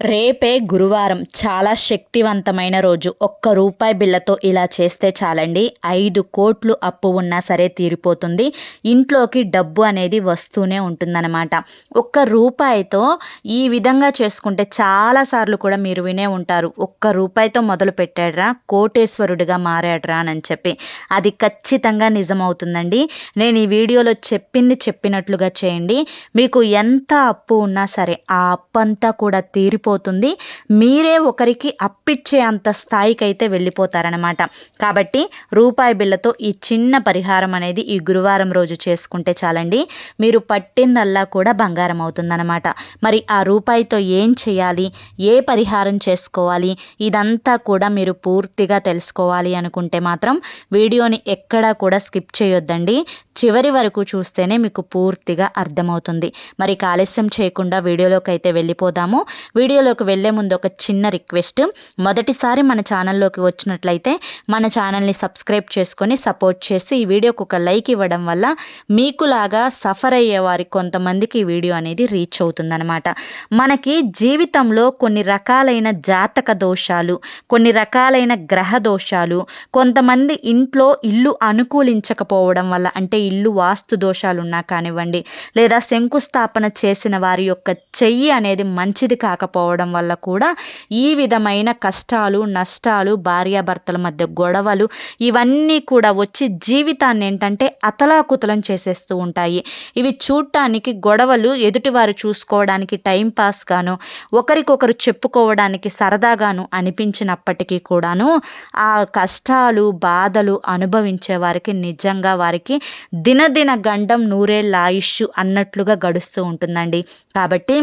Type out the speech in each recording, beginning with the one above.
రేపే గురువారం. చాలా శక్తివంతమైన రోజు. ఒక్క రూపాయి బిళ్ళతో ఇలా చేస్తే చాలండి. ఐదు కోట్లు అప్పు ఉన్నా సరే తీరిపోతుంది. ఇంట్లోకి డబ్బు అనేది వస్తూనే ఉంటుందన్నమాట. ఒక్క రూపాయితో ఈ విధంగా చేసుకుంటే చాలాసార్లు కూడా మీరు వినే ఉంటారు. ఒక్క రూపాయితో మొదలు పెట్టాడ్రా కోటేశ్వరుడిగా మారాడ్రా అని చెప్పి. అది ఖచ్చితంగా నిజమవుతుందండి. నేను ఈ వీడియోలో చెప్పింది చెప్పినట్లుగా చేయండి. మీకు ఎంత అప్పు ఉన్నా సరే ఆ అప్పు అంతా కూడా తీరి వెళ్ళిపోతుంది. మీరే ఒకరికి అప్పిచ్చే అంత స్థాయికి అయితే వెళ్ళిపోతారనమాట కాబట్టి రూపాయి బిళ్ళతో ఈ చిన్న పరిహారం అనేది ఈ గురువారం రోజు చేసుకుంటే చాలండి. మీరు పట్టిందల్లా కూడా బంగారం అవుతుందన్నమాట. మరి ఆ రూపాయితో ఏం చేయాలి? ఏ పరిహారం చేసుకోవాలి? ఇదంతా కూడా మీరు పూర్తిగా తెలుసుకోవాలి అనుకుంటే మాత్రం వీడియోని ఎక్కడా కూడా స్కిప్ చేయొద్దండి. చివరి వరకు చూస్తేనే మీకు పూర్తిగా అర్థమవుతుంది. మరి ఆలస్యం చేయకుండా వీడియోలోకి అయితే వెళ్ళిపోదాము వీడియోలోకి వెళ్ళే ముందు ఒక చిన్న రిక్వెస్ట్. మొదటిసారి మన ఛానల్లోకి వచ్చినట్లయితే మన ఛానల్ని సబ్స్క్రైబ్ చేసుకొని సపోర్ట్ చేసి ఈ వీడియోకి ఒక లైక్ ఇవ్వడం వల్ల మీకులాగా సఫర్ అయ్యే వారి కొంతమందికి ఈ వీడియో అనేది రీచ్ అవుతుందన్నమాట. మనకి జీవితంలో కొన్ని రకాలైన జాతక దోషాలు కొన్ని రకాలైన గ్రహ దోషాలు కొంతమంది ఇంట్లో ఇల్లు అనుకూలించకపోవడం వల్ల అంటే ఇల్లు వాస్తు దోషాలు ఉన్నా కానివ్వండి లేదా శంకుస్థాపన చేసిన వారి యొక్క చెయ్యి అనేది మంచిది కాకపోవడం వల్ల కూడా ఈ విధమైన కష్టాలు నష్టాలు భార్యాభర్తల మధ్య గొడవలు ఇవన్నీ కూడా వచ్చి జీవితాన్ని ఏంటంటే అతలాకుతలం చేసేస్తూ ఉంటాయి. ఇవి చూడటానికి గొడవలు ఎదుటివారు చూసుకోవడానికి టైం పాస్ గాను ఒకరికొకరు చెప్పుకోవడానికి సరదాగాను అనిపించినప్పటికీ కూడాను ఆ కష్టాలు బాధలు అనుభవించే వారికి నిజంగా వారికి దినదిన గండం నూరేళ్ళ ఆయుష్ అన్నట్లుగా గడుస్తూ ఉంటుందండి. కాబట్టి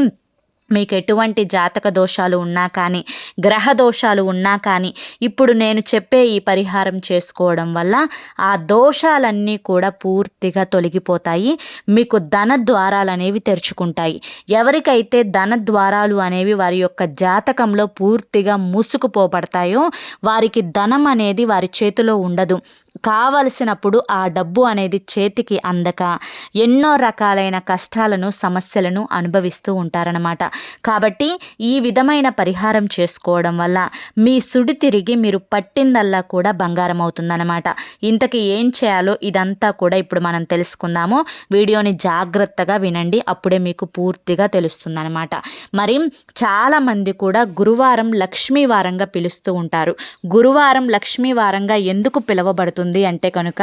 మీకు ఎటువంటి జాతక దోషాలు ఉన్నా కానీ గ్రహ దోషాలు ఉన్నా కానీ ఇప్పుడు నేను చెప్పే ఈ పరిహారం చేసుకోవడం వల్ల ఆ దోషాలన్నీ కూడా పూర్తిగా తొలగిపోతాయి. మీకు ధన ద్వారాలు అనేవి తెరుచుకుంటాయి. ఎవరికైతే ధన ద్వారాలు అనేవి వారి యొక్క జాతకంలో పూర్తిగా మూసుకుపోబడతాయో వారికి ధనం అనేది వారి చేతిలో ఉండదు. కావలసినప్పుడు ఆ డబ్బు అనేది చేతికి అందక ఎన్నో రకాలైన కష్టాలను సమస్యలను అనుభవిస్తూ ఉంటారనమాట కాబట్టి ఈ విధమైన పరిహారం చేసుకోవడం వల్ల మీ సుడి తిరిగి మీరు పట్టిందల్లా కూడా బంగారం అవుతుందన్నమాట. ఇంతకీ ఏం చేయాలో ఇదంతా కూడా ఇప్పుడు మనం తెలుసుకుందాము. వీడియోని జాగ్రత్తగా వినండి అప్పుడే మీకు పూర్తిగా తెలుస్తుందన్నమాట. మరి చాలామంది కూడా గురువారం లక్ష్మీవారంగా పిలుస్తూ ఉంటారు. గురువారం లక్ష్మీ వారంగా ఎందుకు పిలువబడుతుంది? ఉంది అంటే కనుక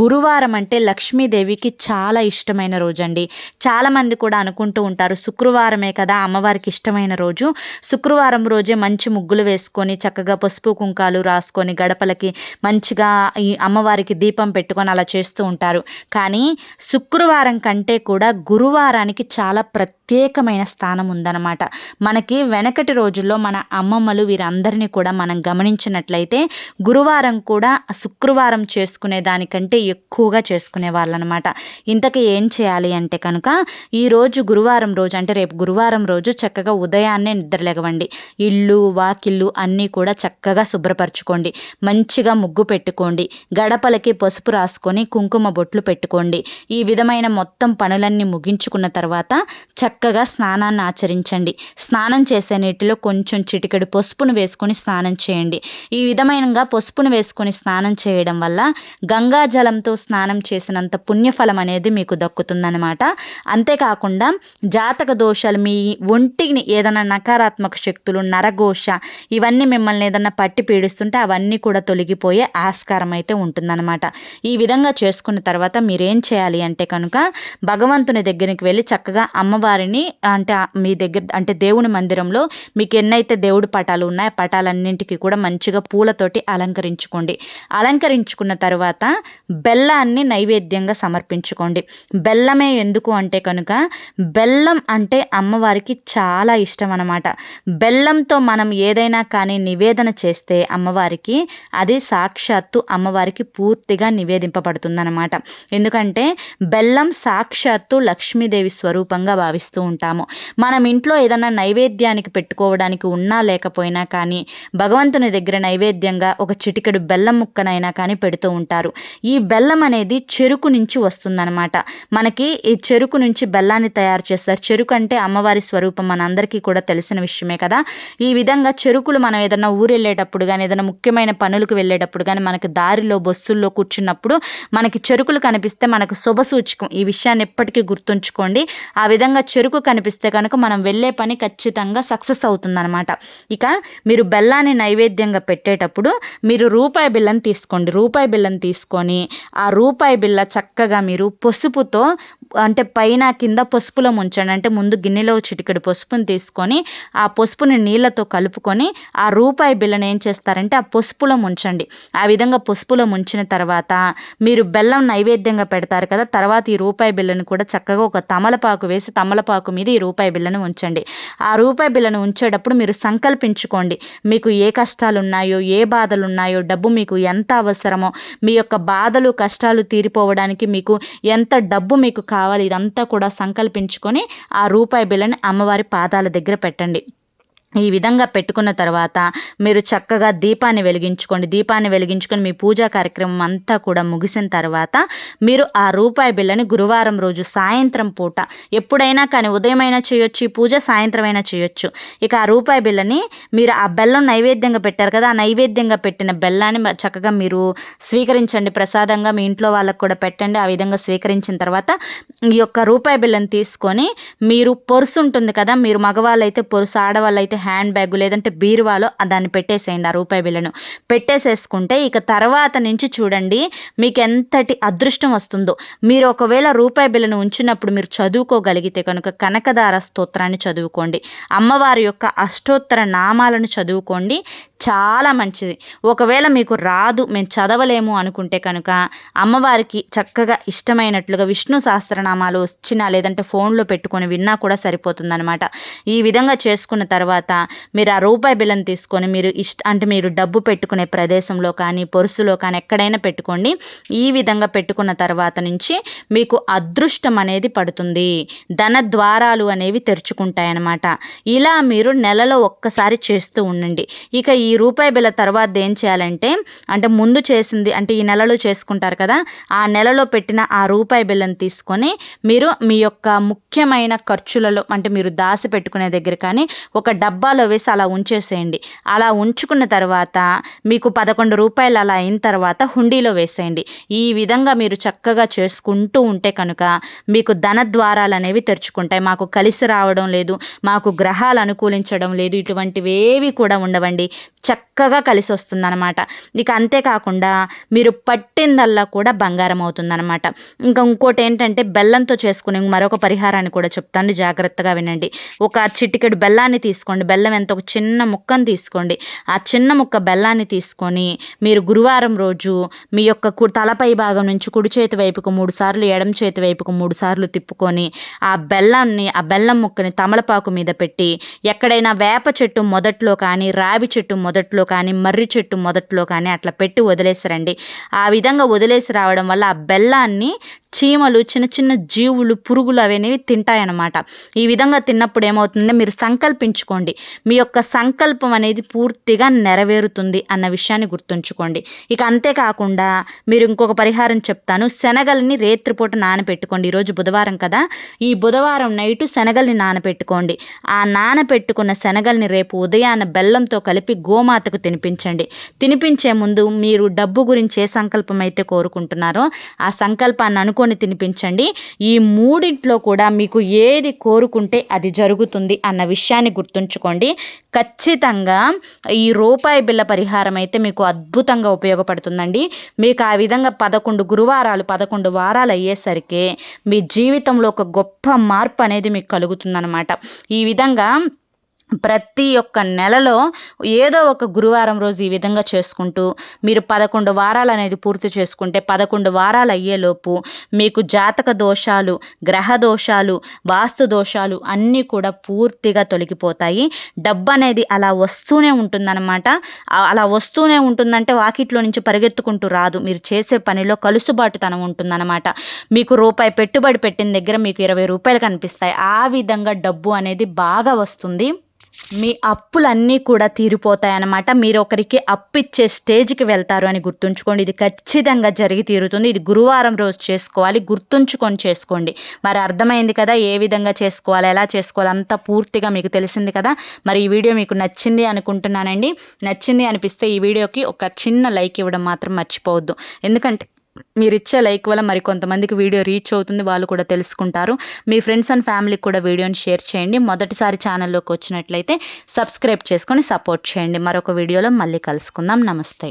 గురువారం అంటే లక్ష్మీదేవికి చాలా ఇష్టమైన రోజు అండి చాలామంది కూడా అనుకుంటూ ఉంటారు శుక్రవారమే కదా అమ్మవారికి ఇష్టమైన రోజు. శుక్రవారం రోజే మంచి ముగ్గులు వేసుకొని చక్కగా పసుపు కుంకాలు రాసుకొని గడపలకి మంచిగా ఈ అమ్మవారికి దీపం పెట్టుకొని అలా చేస్తూ ఉంటారు. కానీ శుక్రవారం కంటే కూడా గురువారానికి చాలా ప్రత్యేకమైన స్థానం ఉందన్నమాట మనకి వెనకటి రోజుల్లో మన అమ్మమ్మలు వీరందరినీ కూడా మనం గమనించినట్లయితే గురువారం కూడా శుక్రవారం చేసుకునే దానికంటే ఎక్కువగా చేసుకునే వాళ్ళనమాట. ఇంతకీ ఏం చేయాలి అంటే కనుక ఈరోజు గురువారం రోజు అంటే రేపు గురువారం రోజు చక్కగా ఉదయాన్నే నిద్రలేగవండి ఇల్లు వాకిల్లు అన్నీ కూడా చక్కగా శుభ్రపరచుకోండి. మంచిగా ముగ్గు పెట్టుకోండి. గడపలకి పసుపు రాసుకొని కుంకుమ బొట్లు పెట్టుకోండి. ఈ విధమైన మొత్తం పనులన్నీ ముగించుకున్న తర్వాత చక్క చక్కగా స్నానాన్ని ఆచరించండి. స్నానం చేసే నీటిలో కొంచెం చిటికెడు పసుపును వేసుకొని స్నానం చేయండి. ఈ విధమైనగా పసుపును వేసుకొని స్నానం చేయడం వల్ల గంగా జలంతో స్నానం చేసినంత పుణ్యఫలం అనేది మీకు దక్కుతుందనమాట అంతేకాకుండా జాతక దోషాలు మీ ఒంటిని ఏదైనా నకారాత్మక శక్తులు నరఘోష ఇవన్నీ మిమ్మల్ని ఏదైనా పట్టి పీడిస్తుంటే అవన్నీ కూడా తొలగిపోయే ఆస్కారం అయితే ఉంటుందన్నమాట. ఈ విధంగా చేసుకున్న తర్వాత మీరేం చేయాలి అంటే కనుక భగవంతుని దగ్గరికి వెళ్ళి చక్కగా అమ్మవారిని అంటే మీ దగ్గర అంటే దేవుని మందిరంలో మీకు ఎన్నైతే దేవుడి పటాలు ఉన్నాయో పటాలన్నింటికి కూడా మంచిగా పూలతోటి అలంకరించుకోండి. అలంకరించుకున్న తర్వాత బెల్లాన్ని నైవేద్యంగా సమర్పించుకోండి. బెల్లమే ఎందుకు అంటే కనుక బెల్లం అంటే అమ్మవారికి చాలా ఇష్టం అనమాట బెల్లంతో మనం ఏదైనా కానీ నివేదన చేస్తే అమ్మవారికి అది సాక్షాత్తు అమ్మవారికి పూర్తిగా నివేదింపబడుతుందన్నమాట. ఎందుకంటే బెల్లం సాక్షాత్తు లక్ష్మీదేవి స్వరూపంగా భావిస్తారు చేస్తూ ఉంటాము. మనం ఇంట్లో ఏదైనా నైవేద్యానికి పెట్టుకోవడానికి ఉన్నా లేకపోయినా కానీ భగవంతుని దగ్గర నైవేద్యంగా ఒక చిటికెడు బెల్లం ముక్కనైనా కానీ పెడుతూ ఉంటారు. ఈ బెల్లం అనేది చెరుకు నుంచి వస్తుందన్నమాట. మనకి ఈ చెరుకు నుంచి బెల్లాన్ని తయారు చేస్తారు. చెరుకు అంటే అమ్మవారి స్వరూపం మనందరికీ కూడా తెలిసిన విషయమే కదా. ఈ విధంగా చెరుకులు మనం ఏదైనా ఊరు వెళ్ళేటప్పుడు కానీ ఏదైనా ముఖ్యమైన పనులకు వెళ్ళేటప్పుడు కానీ మనకి దారిలో బస్సుల్లో కూర్చున్నప్పుడు మనకి చెరుకులు కనిపిస్తే మనకు శుభ సూచకం. ఈ విషయాన్ని ఎప్పటికీ గుర్తుంచుకోండి. ఆ విధంగా చెరుకు కనిపిస్తే కనుక మనం వెళ్ళే పని ఖచ్చితంగా సక్సెస్ అవుతుందన్నమాట. ఇక మీరు బెల్లాన్ని నైవేద్యంగా పెట్టేటప్పుడు మీరు రూపాయి బిల్లని తీసుకోండి. రూపాయి బిల్లని తీసుకొని ఆ రూపాయి బిల్ల చక్కగా మీరు పసుపుతో అంటే పైన కింద పసుపులో ముంచండి. అంటే ముందు గిన్నెలో చిటికెడు పసుపుని తీసుకొని ఆ పసుపుని నీళ్ళతో కలుపుకొని ఆ రూపాయి బిల్లని ఏం చేస్తారంటే ఆ పసుపులో ముంచండి. ఆ విధంగా పసుపులో ముంచిన తర్వాత మీరు బెల్లం నైవేద్యంగా పెడతారు కదా తర్వాత ఈ రూపాయి బిళ్ళను కూడా చక్కగా ఒక తమలపాకు వేసి తమలపాకు మీద ఈ రూపాయి బిల్లను ఉంచండి. ఆ రూపాయి బిల్లను ఉంచేటప్పుడు మీరు సంకల్పించుకోండి. మీకు ఏ కష్టాలు ఉన్నాయో ఏ బాధలు ఉన్నాయో డబ్బు మీకు ఎంత అవసరమో మీ యొక్క బాధలు కష్టాలు తీరిపోవడానికి మీకు ఎంత డబ్బు మీకు కావాలి. ఇదంతా కూడా సంకల్పించుకొని ఆ రూపాయి బిళ్ళని అమ్మవారి పాదాల దగ్గర పెట్టండి. ఈ విధంగా పెట్టుకున్న తర్వాత మీరు చక్కగా దీపాన్ని వెలిగించుకోండి. దీపాన్ని వెలిగించుకొని మీ పూజా కార్యక్రమం అంతా కూడా ముగిసిన తర్వాత మీరు ఆ రూపాయి బిల్లని గురువారం రోజు సాయంత్రం పూట ఎప్పుడైనా కానీ ఉదయమైనా చేయొచ్చు ఈ పూజ సాయంత్రం అయినా చేయొచ్చు. ఇక ఆ రూపాయి బిల్లని మీరు ఆ బెల్లం నైవేద్యంగా పెట్టారు కదా ఆ నైవేద్యంగా పెట్టిన బెల్లాన్ని చక్కగా మీరు స్వీకరించండి ప్రసాదంగా మీ ఇంట్లో వాళ్ళకు కూడా పెట్టండి. ఆ విధంగా స్వీకరించిన తర్వాత ఈ యొక్క రూపాయి బిల్లని తీసుకొని మీరు పొరుసు ఉంటుంది కదా మీరు మగవాళ్ళు అయితే పొరుసు ఆడవాళ్ళు లేదంటే హ్యాండ్ బ్యాగ్ లేదంటే బీరువాలో దాన్ని పెట్టేసేయండి ఆ రూపాయి బిళ్ళను. పెట్టేసేసుకుంటే ఇక తర్వాత నుంచి చూడండి మీకు ఎంతటి అదృష్టం వస్తుందో. మీరు ఒకవేళ రూపాయి బిళ్ళను ఉంచినప్పుడు మీరు చదువుకోగలిగితే కనుక కనకదార స్తోత్రాన్ని చదువుకోండి. అమ్మవారి యొక్క అష్టోత్తర నామాలను చదువుకోండి. చాలా మంచిది. ఒకవేళ మీకు రాదు మేము చదవలేము అనుకుంటే కనుక అమ్మవారికి చక్కగా ఇష్టమైనట్లుగా విష్ణు సహస్రనామాలు వచ్చినా లేదంటే ఫోన్లో పెట్టుకొని విన్నా కూడా సరిపోతుందనమాట ఈ విధంగా చేసుకున్న తర్వాత మీరు ఆ రూపాయి బిల్లని తీసుకొని మీరు ఇష్ట అంటే మీరు డబ్బు పెట్టుకునే ప్రదేశంలో కానీ పొరుసులో కానీ ఎక్కడైనా పెట్టుకోండి. ఈ విధంగా పెట్టుకున్న తర్వాత నుంచి మీకు అదృష్టం అనేది పడుతుంది. ధన ద్వారాలు అనేవి తెరుచుకుంటాయన్నమాట. ఇలా మీరు నెలలో ఒక్కసారి చేస్తూ ఉండండి. ఇక ఈ ఈ రూపాయి బిల్ల తర్వాత ఏం చేయాలంటే అంటే ముందు చేసింది అంటే ఈ నెలలో చేసుకుంటారు కదా ఆ నెలలో పెట్టిన ఆ రూపాయి బిల్లని తీసుకొని మీరు మీ యొక్క ముఖ్యమైన ఖర్చులలో అంటే మీరు దాసి పెట్టుకునే దగ్గర కానీ ఒక డబ్బాలో వేసి అలా ఉంచేసేయండి. అలా ఉంచుకున్న తర్వాత మీకు పదకొండు రూపాయలు అలా అయిన తర్వాత హుండీలో వేసేయండి. ఈ విధంగా మీరు చక్కగా చేసుకుంటూ ఉంటే కనుక మీకు ధన ద్వారాలు అనేవి తెరుచుకుంటాయి. మాకు కలిసి రావడం లేదు మాకు గ్రహాలు అనుకూలించడం లేదు ఇటువంటివి ఏవి కూడా ఉండవండి. చక్కగా కలిసి వస్తుందన్నమాట ఇక అంతేకాకుండా మీరు పట్టిందల్లా కూడా బంగారం అవుతుందన్నమాట. ఇంకా ఇంకోటి ఏంటంటే బెల్లంతో చేసుకునే మరొక పరిహారాన్ని కూడా చెప్తాను. జాగ్రత్తగా వినండి. ఒక చిటికెడు బెల్లాన్ని తీసుకోండి. బెల్లం ఎంత? ఒక చిన్న ముక్కను తీసుకోండి. ఆ చిన్న ముక్క బెల్లాన్ని తీసుకొని మీరు గురువారం రోజు మీ యొక్క కు- తలపై భాగం నుంచి కుడి చేతి వైపుకు మూడు సార్లు ఎడమ చేతి వైపుకు మూడు సార్లు తిప్పుకొని ఆ బెల్లాన్ని ఆ బెల్లం ముక్కని తమలపాకు మీద పెట్టి ఎక్కడైనా వేప చెట్టు మొదట్లో కానీ రావి చెట్టు మొదట్లో కానీ మర్రి చెట్టు మొదట్లో కానీ అట్లా పెట్టి వదిలేసారండి ఆ విధంగా వదిలేసి రావడం వల్ల ఆ బెల్లాన్ని చీమలు చిన్న చిన్న జీవులు పురుగులు అవనేవి తింటాయన్నమాట. ఈ విధంగా తిన్నప్పుడు ఏమవుతుందంటే మీరు సంకల్పించుకోండి. మీ యొక్క సంకల్పం అనేది పూర్తిగా నెరవేరుతుంది అన్న విషయాన్ని గుర్తుంచుకోండి. ఇక అంతేకాకుండా మీరు ఇంకొక పరిహారం చెప్తాను. శనగల్ని రేత్రిపూట నానపెట్టుకోండి. ఈరోజు బుధవారం కదా. ఈ బుధవారం నైటు శనగల్ని నానపెట్టుకోండి. ఆ నానబెట్టుకున్న శనగల్ని రేపు ఉదయాన్న బెల్లంతో కలిపి గో గోమాతకు తినిపించండి. తినిపించే ముందు మీరు డబ్బు గురించి ఏ సంకల్పం అయితే కోరుకుంటున్నారో ఆ సంకల్పాన్ని అనుకొని తినిపించండి. ఈ మూడింట్లో కూడా మీకు ఏది కోరుకుంటే అది జరుగుతుంది అన్న విషయాన్ని గుర్తుంచుకోండి. ఖచ్చితంగా ఈ రూపాయి బిల్ల పరిహారం అయితే మీకు అద్భుతంగా ఉపయోగపడుతుందండి. మీకు ఆ విధంగా పదకొండు గురువారాలు పదకొండు వారాలు అయ్యేసరికి మీ జీవితంలో ఒక గొప్ప మార్పు అనేది మీకు కలుగుతుందన్నమాట. ఈ విధంగా ప్రతి ఒక్క నెలలో ఏదో ఒక గురువారం రోజు ఈ విధంగా చేసుకుంటూ మీరు పదకొండు వారాలు అనేది పూర్తి చేసుకుంటే పదకొండు వారాలు అయ్యేలోపు మీకు జాతక దోషాలు గ్రహ దోషాలు వాస్తు దోషాలు అన్నీ కూడా పూర్తిగా తొలగిపోతాయి. డబ్బు అనేది అలా వస్తూనే ఉంటుందన్నమాట. అలా వస్తూనే ఉంటుందంటే వాకిట్లో నుంచి పరిగెత్తుకుంటూ రాదు. మీరు చేసే పనిలో కలుసుబాటుతనం ఉంటుందన్నమాట. మీకు రూపాయి పెట్టుబడి పెట్టిన దగ్గర మీకు ఇరవై రూపాయలు కనిపిస్తాయి. ఆ విధంగా డబ్బు అనేది బాగా వస్తుంది. మీ అప్పులన్నీ కూడా తీరిపోతాయి అన్నమాట మీరు ఒకరికి అప్పిచ్చే స్టేజ్కి వెళ్తారు అని గుర్తుంచుకోండి. ఇది ఖచ్చితంగా జరిగి తీరుతుంది. ఇది గురువారం రోజు చేసుకోవాలి. గుర్తుంచుకొని చేసుకోండి. మరి అర్థమైంది కదా? ఏ విధంగా చేసుకోవాలి? ఎలా చేసుకోవాలి? అంతా పూర్తిగా మీకు తెలిసింది కదా? మరి ఈ వీడియో మీకు నచ్చింది అనుకుంటున్నానండి. నచ్చింది అనిపిస్తే ఈ వీడియోకి ఒక చిన్న లైక్ ఇవ్వడం మాత్రం మర్చిపోవద్దు. ఎందుకంటే మీరు ఇచ్చే లైక్ వల్ల మరి కొంతమందికి వీడియో రీచ్ అవుతుంది వాళ్ళు కూడా తెలుసుకుంటారు. మీ ఫ్రెండ్స్ అండ్ ఫ్యామిలీకి కూడా వీడియోని షేర్ చేయండి. మొదటిసారి ఛానల్లోకి వచ్చినట్లయితే సబ్స్క్రైబ్ చేసుకొని సపోర్ట్ చేయండి. మరొక వీడియోలో మళ్ళీ కలుసుకుందాం. నమస్తే.